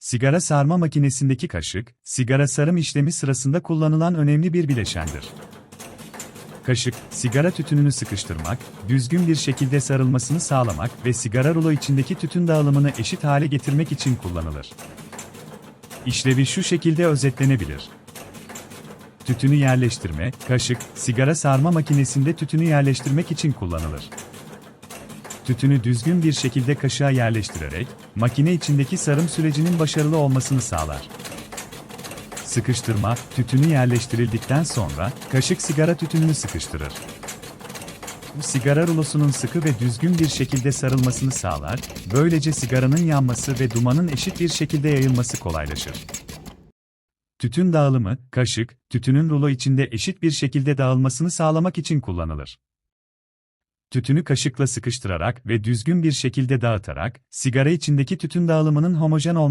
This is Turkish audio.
Sigara sarma makinesindeki kaşık, sigara sarım işlemi sırasında kullanılan önemli bir bileşendir. Kaşık, sigara tütününü sıkıştırmak, düzgün bir şekilde sarılmasını sağlamak ve sigara rulo içindeki tütün dağılımını eşit hale getirmek için kullanılır. İşlevi şu şekilde özetlenebilir. Tütünü yerleştirme, kaşık, sigara sarma makinesinde tütünü yerleştirmek için kullanılır. Tütünü düzgün bir şekilde kaşığa yerleştirerek, makine içindeki sarım sürecinin başarılı olmasını sağlar. Sıkıştırma, tütünü yerleştirildikten sonra, kaşık sigara tütününü sıkıştırır. Bu sigara rulosunun sıkı ve düzgün bir şekilde sarılmasını sağlar, böylece sigaranın yanması ve dumanın eşit bir şekilde yayılması kolaylaşır. Tütün dağılımı, kaşık, tütünün rulo içinde eşit bir şekilde dağılmasını sağlamak için kullanılır. Tütünü kaşıkla sıkıştırarak ve düzgün bir şekilde dağıtarak, sigara içindeki tütün dağılımının homojen olması